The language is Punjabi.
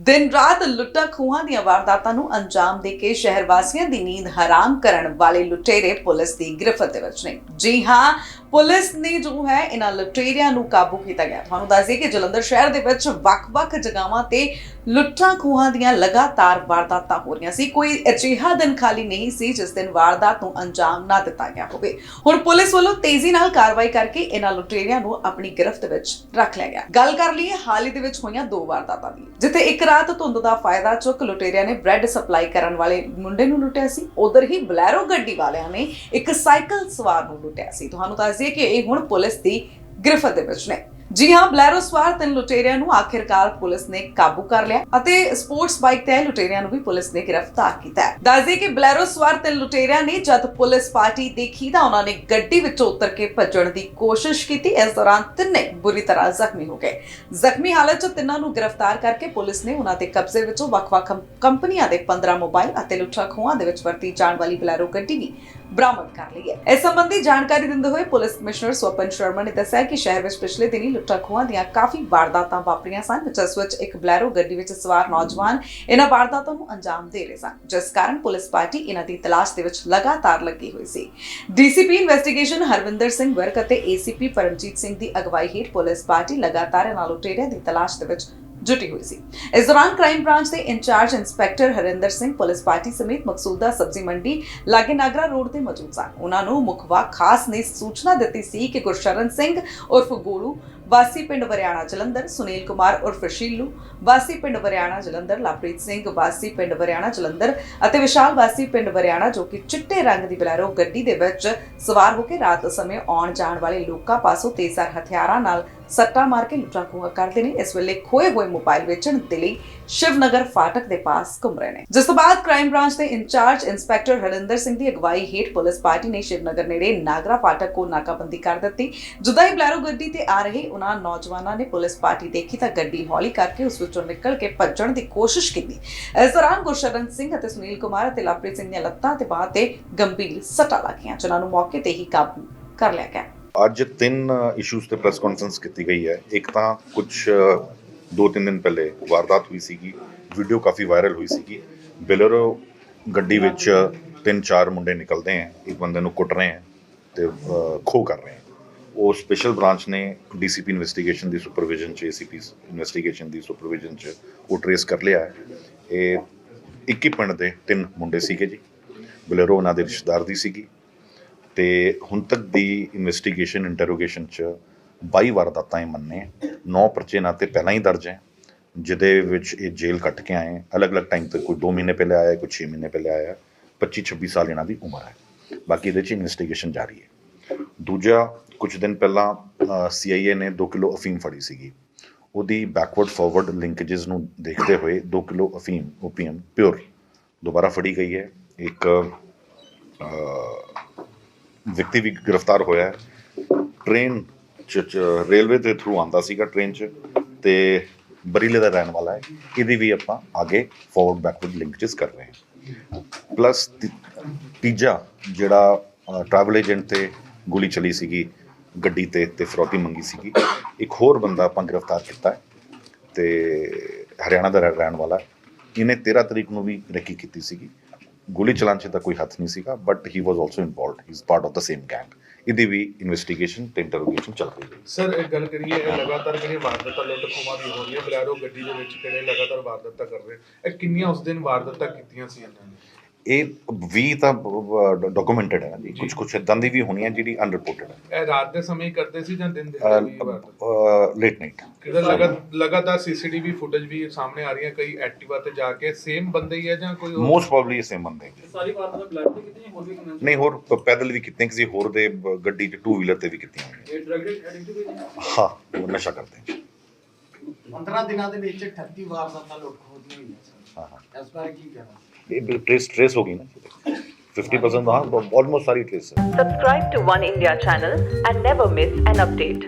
ਦਿਨ ਰਾਤ ਲੁੱਟਾਂ ਖੂਹਾਂ ਦੀਆਂ ਵਾਰਦਾਤਾਂ ਨੂੰ ਅੰਜਾਮ ਦੇ ਕੇ ਸ਼ਹਿਰ ਵਾਸੀਆਂ ਦੀ ਨੀਂਦ ਹਰਾਮ ਕਰਨ ਵਾਲੇ ਲੁਟੇਰੇ ਪੁਲਿਸ ਦੀ ਗ੍ਰਿਫਤ ਦੇ ਵਿੱਚ ਨੇ। ਜੀ ਹਾਂ, ਪੁਲਿਸ ਨੇ ਜੋ ਹੈ, ਇਹਨਾਂ ਲੁਟੇਰਿਆਂ ਨੂੰ ਕਾਬੂ ਕੀਤਾ ਗਿਆ। ਤੁਹਾਨੂੰ ਦੱਸ ਦਈਏ ਕਿ ਜਲੰਧਰ ਸ਼ਹਿਰ ਦੇ ਵਿੱਚ ਵੱਖ-ਵੱਖ ਜਗ੍ਹਾਵਾਂ ਤੇ ਲੁੱਟਾਂ ਖੋਹਾਂ ਦੀਆਂ ਲਗਾਤਾਰ ਵਾਰਦਾਤਾਂ ਹੋ ਰਹੀਆਂ ਸੀ। ਕੋਈ ਅਜਿਹਾ ਦਿਨ ਖਾਲੀ ਨਹੀਂ ਸੀ ਜਿਸ ਦਿਨ ਵਾਰਦਾਤ ਨੂੰ ਅੰਜਾਮ ਨਾ ਦਿੱਤਾ ਗਿਆ ਹੋਵੇ। ਹੁਣ ਪੁਲਿਸ ਵੱਲੋਂ ਤੇਜ਼ੀ ਨਾਲ ਕਾਰਵਾਈ ਕਰਕੇ ਇਹਨਾਂ ਲੁਟੇਰਿਆਂ ਨੂੰ ਆਪਣੀ ਗ੍ਰਿਫਤ ਵਿੱਚ ਰੱਖ ਲਿਆ ਗਿਆ। ਗੱਲ ਕਰ ਲਈਏ, ਹਾਲ ਹੀ ਦੇ ਵਿੱਚ ਹੋਈਆਂ ਦੋ ਵਾਰਦਾਤਾਂ ਦੀ। ਜਿੱਥੇ ਇੱਕ ਰਾਤ ਧੁੰਦ ਦਾ ਫਾਇਦਾ ਚੁੱਕ ਲੁਟੇਰਿਆਂ ਨੇ ਬ੍ਰੈਡ ਸਪਲਾਈ ਕਰਨ ਵਾਲੇ ਮੁੰਡੇ ਨੂੰ ਲੁੱਟਿਆ ਸੀ। ਉਧਰ ਹੀ ਬਲੈਰੋ ਗੱਡੀ ਵਾਲਿਆਂ ਨੇ ਇੱਕ ਸਾਈਕਲ ਸਵਾਰ ਨੂੰ ਲੁੱਟਿਆ ਸੀ। ਤੁਹਾਨੂੰ ਦੱਸ ਦਈਏ ਕਿ ਇਹ ਹੁਣ ਪੁਲਿਸ ਦੀ ਗ੍ਰਿਫਤ ਦੇ ਵਿੱਚ ਨੇ। ਜੀ ਹਾਂ, ਬਲੈਰੋ ਸਵਾਰ ਤਿੰਨ ਲੁਟੇਰਿਆਂ ਨੂੰ ਆਖਿਰਕਾਰ ਪੁਲਿਸ ਨੇ ਕਾਬੂ ਕਰ ਲਿਆ ਅਤੇ ਸਪੋਰਟਸ ਬਾਈਕ ਤੇ ਆਏ ਲੁਟੇਰਿਆਂ ਨੂੰ ਵੀ ਪੁਲਿਸ ਨੇ ਗ੍ਰਿਫਤਾਰ ਕੀਤਾ ਹੈ। ਦੱਸਦੇ ਕਿ ਬਲੈਰੋ ਸਵਾਰ ਤਿੰਨ ਲੁਟੇਰਿਆਂ ਨੇ ਜਦ ਪੁਲਿਸ ਪਾਰਟੀ ਦੇਖੀ ਤਾਂ ਉਹਨਾਂ ਨੇ ਗੱਡੀ ਵਿੱਚੋਂ ਉਤਰ ਕੇ ਭੱਜਣ ਦੀ ਕੋਸ਼ਿਸ਼ ਕੀਤੀ, ਇਸ ਦੌਰਾਨ ਤਿੰਨੇ ਬੁਰੀ ਤਰ੍ਹਾਂ ਜ਼ਖਮੀ ਹੋ ਗਏ। ਜ਼ਖਮੀ ਹਾਲਤ 'ਚ ਤਿੰਨਾਂ ਨੂੰ ਗ੍ਰਿਫਤਾਰ ਕਰਕੇ ਪੁਲਿਸ ਨੇ ਉਹਨਾਂ ਦੇ ਕਬਜ਼ੇ ਵਿੱਚੋਂ ਵੱਖ-ਵੱਖ ਕੰਪਨੀਆਂ ਦੇ 15 ਮੋਬਾਈਲ ਅਤੇ ਲੁੱਟਾਂ ਖੋਹਾਂ ਦੇ ਵਿੱਚ ਵਰਤੀ ਜਾਣ ਵਾਲੀ ਬਲੈਰੋ ਗੱਡੀ ਵੀ ਬਰਾਮਦ ਕਰ ਲਈ ਹੈ। ਇਸ ਸੰਬੰਧੀ ਜਾਣਕਾਰੀ ਦਿੰਦੇ ਹੋਏ ਪੁਲਿਸ ਕਮਿਸ਼ਨਰ ਸਵਪਨ ਸ਼ਰਮਾ ਨੇ ਦੱਸਿਆ ਕਿ ਸ਼ਹਿਰ ਵਿੱਚ ਪਿਛਲੇ ਦਿਨੀ ਲੁੱਟਾਂ ਖੋਹਾਂ ਦੀਆਂ ਕਾਫੀ ਵਾਰਦਾਤਾਂ ਵਾਪਰੀਆਂ ਸਨ, ਜਿਸ ਵਿੱਚ ਇੱਕ ਬਲੈਰੋ ਗੱਡੀ ਵਿੱਚ ਸਵਾਰ ਨੌਜਵਾਨ ਇਹਨਾਂ ਵਾਰਦਾਤਾਂ ਨੂੰ ਅੰਜਾਮ ਦੇ ਰਹੇ ਸਨ, ਜਿਸ ਕਾਰਨ ਪੁਲਿਸ ਪਾਰਟੀ ਇਹਨਾਂ ਦੀ ਤਲਾਸ਼ ਦੇ ਵਿੱਚ ਲਗਾਤਾਰ ਲੱਗੀ ਹੋਈ ਸੀ। ਡੀਸੀਪੀ ਇਨਵੈਸਟੀਗੇਸ਼ਨ ਹਰਵਿੰਦਰ ਸਿੰਘ ਵਰਕ ਅਤੇ ਏਸੀਪੀ ਪਰਮਜੀਤ ਸਿੰਘ ਦੀ ਅਗਵਾਈ ਹੇਠ ਪੁਲਿਸ ਪਾਰਟੀ ਲਗਾਤਾਰ ਇਹਨਾਂ ਲੁਟੇਰਿਆਂ ਦੀ ਤਲਾਸ਼ ਦੇ ਵਿੱਚ ਜੁਟੀ ਹੋਈ ਸੀ। ਇਸ ਦੌਰਾਨ ਕ੍ਰਾਈਮ ਬ੍ਰਾਂਚ ਦੇ incharge inspector Harinder Singh, police party ਸਮੇਤ ਮਕਸੂਦਾ ਸਬਜ਼ੀ ਮੰਡੀ ਲਾਗੇ ਨਾਗਰਾ ਰੋਡ ਤੇ ਮੌਜੂਦ ਸਨ। ਉਹਨਾਂ ਨੂੰ ਮੁਖਵਾ ਖਾਸ ਨੇ ਸੂਚਨਾ ਦਿੱਤੀ ਸੀ ਕਿ ਗੁਰਸ਼ਰਨ ਸਿੰਘ ਉਰਫ ਗੋਲੂ, ਵਾਸੀ ਪਿੰਡ ਵਰਿਆਣਾ ਜਲੰਧਰ, ਸੁਨੀਲ ਕੁਮਾਰ ਉਰਫ ਸ਼ੀਲੂ, ਵਾਸੀ ਪਿੰਡ ਵਰਿਆਣਾ ਜਲੰਧਰ ਲਾਪ੍ਰੀਤ ਸਿੰਘ, ਵਾਸੀ ਪਿੰਡ ਵਰਿਆਣਾ ਜਲੰਧਰ ਅਤੇ ਵਿਸ਼ਾਲ ਵਾਸੀ ਪਿੰਡ ਵਰਿਆਣਾ ਜੋ ਕਿ ਚਿੱਟੇ ਰੰਗ ਦੀ ਬਲੈਰੋ ਗੱਡੀ ਦੇ ਵਿੱਚ ਸਵਾਰ ਹੋ ਕੇ ਰਾਤ ਸਮੇਂ ਆਉਣ ਜਾਣ ਵਾਲੇ ਲੋਕਾਂ ਪਾਸੋਂ ਤੇਜ਼ਰ ਹਥਿਆਰਾਂ ਨਾਲ ਸੱਟਾ ਮਾਰ ਕੇ ਲੁੱਟਾਂ ਖੋਹਾਂ ਕਰਦੇ ਨੇ। ਇਸ ਵੇਲੇ ਖੋਏ ਹੋਏ ਮੋਬਾਈਲ ਵੇਚਣ ਦੇ ਲਈ ਸ਼ਿਵਨਗਰ ਫਾਟਕ ਦੇ ਪਾਸ ਘੁੰਮ ਰਹੇ ਨੇ। ਜਿਸ ਤੋਂ ਬਾਅਦ ਕ੍ਰਾਈਮ ਬ੍ਰਾਂਚ ਦੇ ਇੰਚਾਰਜ ਇੰਸਪੈਕਟਰ ਹਰਿੰਦਰ ਸਿੰਘ ਦੀ ਅਗਵਾਈ ਹੇਠ ਪੁਲਿਸ ਪਾਰਟੀ ਨੇ ਸ਼ਿਵਨਗਰ ਨੇੜੇ ਨਾਗਰਾ ਫਾਟਕ ਕੋਲ ਨਾਕਾਬੰਦੀ ਕਰ ਦਿੱਤੀ। ਜੁਦਾ ਹੀ ਬਲੈਰੋ ਗੱਡੀ ਤੇ ਆ ਰਹੇ ਉਹਨਾਂ ਨੌਜਵਾਨਾਂ ਨੇ ਪੁਲਿਸ ਪਾਰਟੀ ਦੇਖੀ ਤਾਂ ਗੱਡੀ ਹੌਲੀ ਕਰਕੇ ਉਸ ਵਿੱਚੋਂ ਨਿਕਲ ਕੇ ਭੱਜਣ ਦੀ ਕੋਸ਼ਿਸ਼ ਕੀਤੀ। ਇਸ ਦੌਰਾਨ ਗੁਰਸ਼ਰਨ ਸਿੰਘ ਅਤੇ ਸੁਨੀਲ ਕੁਮਾਰ ਅਤੇ ਲਵਪ੍ਰੀਤ ਸਿੰਘ ਦੀਆਂ ਲੱਤਾਂ ਤੇ ਬਾਹਾਂ ਤੇ ਗੰਭੀਰ ਸੱਟਾਂ ਲੱਗੀਆਂ, ਜਿਨ੍ਹਾਂ ਨੂੰ ਮੌਕੇ ਤੇ ਹੀ ਕਾਬੂ ਕਰ ਲਿਆ ਗਿਆ। ਅੱਜ ਤਿੰਨ ਇਸ਼ੂਜ਼ ਤੇ ਪ੍ਰੈਸ ਕਾਨਫਰੰਸ ਕੀਤੀ ਗਈ ਹੈ। ਇੱਕ ਤਾਂ ਕੁਝ ਦੋ ਤਿੰਨ ਦਿਨ ਪਹਿਲੇ ਵਾਰਦਾਤ ਹੋਈ ਸੀਗੀ ਵੀਡੀਓ ਕਾਫੀ ਵਾਇਰਲ ਹੋਈ ਸੀਗੀ। ਬੈਲਰੋ ਗੱਡੀ ਵਿੱਚ ਤਿੰਨ ਚਾਰ ਮੁੰਡੇ ਨਿਕਲਦੇ ਹੈ ਇੱਕ ਬੰਦੇ ਨੂੰ ਕੁੱਟ ਰਹੇ ਹੈ ਤੇ ਅਹ, ਖੋਹ ਕਰ ਰਹੇ ਹੈ। ਉਹ ਸਪੈਸ਼ਲ ਬ੍ਰਾਂਚ ਨੇ ਡੀਸੀਪੀ ਇਨਵੈਸਟੀਗੇਸ਼ਨ ਦੀ ਸੁਪਰਵਿਜ਼ਨ ਚ ਏਸੀਪੀ ਇਨਵੈਸਟੀਗੇਸ਼ਨ ਦੀ ਸੁਪਰਵਿਜ਼ਨ ਚ ਉਹ ਟਰੇਸ ਕਰ ਲਿਆ ਹੈ। ਇਹ 21 ਪਿੰਡ ਦੇ ਤਿੰਨ ਮੁੰਡੇ ਸੀਗੇ ਜੀ। ਬਲੇਰੋ ਉਹਨਾਂ ਦੇ ਰਿਸ਼ਤੇਦਾਰ ਦੀ ਸੀਗੀ। ਤੇ ਹੁਣ ਤੱਕ ਦੀ ਇਨਵੈਸਟੀਗੇਸ਼ਨ ਇੰਟਰੋਗੇਸ਼ਨ ਚ 22 ਵਾਰਦਾਤਾਂ ਇਹ ਮੰਨੇ 9 ਪਰਚੇ ਨਾਲ ਤੇ ਪਹਿਲਾਂ ਹੀ ਦਰਜ ਹੈ, ਜਿਹਦੇ ਵਿੱਚ ਇਹ ਜੇਲ੍ਹ ਕੱਟ ਕੇ ਆਏ ਅਲੱਗ-ਅਲੱਗ ਟਾਈਮ ਤੇ ਕੋਈ 2 ਮਹੀਨੇ ਪਹਿਲੇ ਆਇਆ, ਕੋਈ 6 ਮਹੀਨੇ ਪਹਿਲੇ ਆਇਆ 25 26 ਸਾਲ ਇਹਨਾਂ ਦੀ ਉਮਰ ਹੈ। ਬਾਕੀ ਇਹਦੇ ਚ ਇਨਵੈਸਟੀਗੇਸ਼ਨ ਜਾਰੀ ਹੈ। ਦੂਜਾ, ਕੁਝ ਦਿਨ ਪਹਿਲਾਂ ਸੀਆਈਏ ਨੇ 2 ਕਿਲੋ ਅਫੀਮ ਫੜੀ ਸੀਗੀ। ਉਹਦੀ ਬੈਕਵਰਡ ਫਾਰਵਰਡ ਲਿੰਕੇजेस ਨੂੰ ਦੇਖਦੇ ਹੋਏ 2 ਕਿਲੋ ਅਫੀਮ ਓਪੀਐਮ ਪਿਓਰ ਦੁਬਾਰਾ ਫੜੀ ਗਈ ਹੈ। ਇੱਕ ਵਿਅਕਤੀ ਵੀ ਗ੍ਰਿਫਤਾਰ ਹੋਇਆ ਹੈ। ਟ੍ਰੇਨ ਚ ਰੇਲਵੇ ਦੇ ਥਰੂ ਆਂਦਾ ਸੀਗਾ ਟ੍ਰੇਨ ਚ ਤੇ ਬਰੀਲੇ ਦਾ ਰਹਿਣ ਵਾਲਾ ਹੈ। ਇਹਦੀ ਵੀ ਆਪਾਂ ਅੱਗੇ ਫਾਰਵਰਡ ਬੈਕਵਰਡ ਲਿੰਕੇजेस ਕਰ ਰਹੇ ਹਾਂ। ਪਲੱਸ ਤੀਜਾ ਜਿਹੜਾ ਟਰੈਵਲ ਏਜੰਟ ਤੇ ਗੋਲੀ ਚਲੀ ਸੀਗੀ, ਗੱਡੀ ਤੇ ਤੇ ਫਰੋਤੀ ਮੰਗੀ ਸੀਗੀ। ਇੱਕ ਹੋਰ ਬੰਦਾ ਆਪਾਂ ਗ੍ਰਿਫਤਾਰ ਕੀਤਾ ਹੈ ਤੇ ਹਰਿਆਣਾ ਦਾ ਰਹਿ- ਰਹਿਣ ਵਾਲਾ ਇਹਨੇ 13 ਤਰੀਕ ਨੂੰ ਵੀ ਰੇਕੀ ਕੀਤੀ ਸੀਗੀ। ਗੋਲੀ ਚਲਾਉਣ 'ਚ ਤਾਂ ਕੋਈ ਹੱਥ ਨਹੀਂ ਸੀਗਾ but he was also involved he is part of the same gang ਇਹਦੀ ਵੀ ਇਨਵੈਸਟੀਗੇਸ਼ਨ ਤੇ ਇੰਟਰੋਗੇਸ਼ਨ ਚੱਲ ਰਹੀ ਹੈ। ਸਰ ਇਹ ਗੱਲ ਕਰੀਏ, ਇਹ ਲਗਾਤਾਰ ਜਿਹੜੀਆਂ ਵਾਰਦਾਤਾਂ ਲੁੱਟ ਖੋਹਾਂ ਦੀ ਹੋ ਰਹੀਆਂ ਬਲੈਰੋ ਗੱਡੀ ਦੇ ਵਿੱਚ ਕਿਹੜੇ ਲਗਾਤਾਰ ਵਾਰਦਾਤਾਂ ਕਰ ਰਹੇ? ਇਹ ਕਿੰਨੀਆਂ ਉਸ ਦਿਨ ਵਾਰਦਾਤਾਂ ਕੀਤੀਆਂ ਸੀ ਇਹਨਾਂ ਨੇ? ਇਹ ਵੀ ਤਾਂ ਡਾਕੂਮੈਂਟਡ ਹੈ ਜੀ। ਕੁਝ ਕੁਝ ਇਦਾਂ ਦੀ ਵੀ ਹੋਣੀਆਂ ਜਿਹੜੀ ਅਨਰਿਪੋਰਟਡ ਹੈ। ਇਹ ਰਾਤ ਦੇ ਸਮੇਂ ਕਰਦੇ ਸੀ ਜਾਂ ਦਿਨ ਦੇ ਲੇਟ ਨਾਈਟ ਕਿਹਦਾ ਲਗਾ ਲਗਾਤਾਰ ਸੀਸੀਟੀਵੀ ਫੁਟੇਜ ਵੀ ਸਾਹਮਣੇ ਆ ਰਹੀਆਂ ਕਈ ਐਕਟਿਵਾ ਤੇ ਜਾ ਕੇ ਸੇਮ ਬੰਦੇ ਹੀ ਹੈ ਜਾਂ ਕੋਈ ਹੋਰ? ਮੋਸਟ ਪ੍ਰੋਬਬਲੀ ਸੇਮ ਬੰਦੇ ਹੈ। ਸਾਰੀ ਵਾਰਦਾਤਾਂ ਬਲੱਡ ਤੇ ਕਿਤੇ ਹੋਰ ਵੀ ਕਿੰਨਾ ਨਹੀਂ ਹੋਰ ਪੈਦਲ ਵੀ ਕੀਤੀਆਂ ਕਿਸੇ ਹੋਰ ਦੇ ਗੱਡੀ 'ਚ ਟੂ ਵੀਲਰ ਤੇ ਵੀ ਕੀਤੀਆਂ। ਇਹ ਡਰਗ ਐਡਿਕਟਿਵ ਹੈ ਹਾਂ ਉਹ ਨਸ਼ਾ ਕਰਦੇ ਹੈ 15 ਦਿਨਾਂ ਦੇ ਵਿੱਚ 38 ਵਾਰਦਾਤਾਂ ਲੁੱਟ ਖੋਹ ਦੀਆਂ ਹੋਈਆਂ ਸਨ। ਹਾਂ ਹਾਂ ਇਸ ਬਾਰੇ ਕੀ ਕਹਿਣਾ ਇਹ ਟ੍ਰੇਸ ਟ੍ਰੇਸ ਹੋ ਗਈ ਨਾ 50% ਹਾਂ ਆਲਮੋਸਟ ਸਾਰੀ ਟ੍ਰੇਸ ਹੈ Subscribe to One India channel and never miss an update.